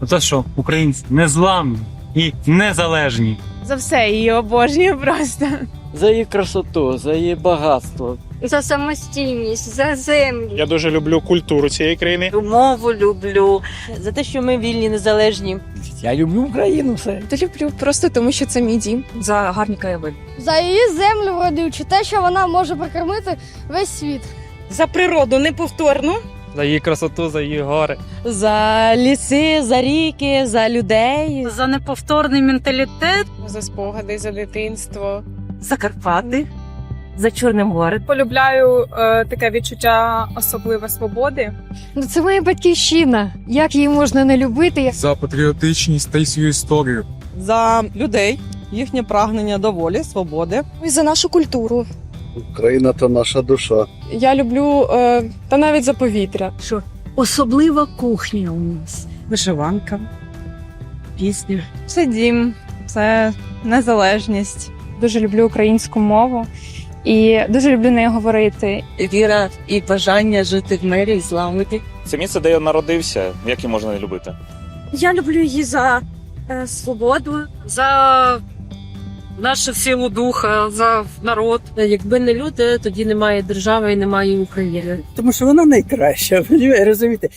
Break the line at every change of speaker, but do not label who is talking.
За що українці незламні і незалежні.
За все її обожнюю просто.
За її красоту, за її багатство.
за самостійність, за землю.
Я дуже люблю культуру цієї країни.
Мову люблю.
За те, що ми вільні, незалежні.
Я люблю Україну все.
Та люблю просто тому, що це мій дім.
За гарні краєвиди.
За її землю родивчу, те, що вона може прокормити весь світ.
За природу неповторну.
За її красоту, за її гори.
За ліси, за ріки, за людей.
За неповторний менталітет.
За спогади, за дитинство.
За Карпати.
За Чорне море.
Полюбляю е, таке відчуття особливої свободи.
Ну це моя батьківщина. Як її можна не любити?
за патріотичність та й свою історію.
за людей, їхнє прагнення до волі, свободи.
І за нашу культуру.
Україна то наша душа.
Я люблю е, та навіть за повітря.
Що особлива кухня у нас.
Вишиванка, пісня.
Це дім, це незалежність. Дуже люблю українську мову і дуже люблю нею говорити.
Віра і бажання жити в мирі і зламити.
Це місце, де я народився. Як її можна не любити?
Я люблю її за е, свободу, за нашу силу духа, за народ.
Якби не люди, тоді немає держави і немає України.
Тому що вона найкраща, розумієте?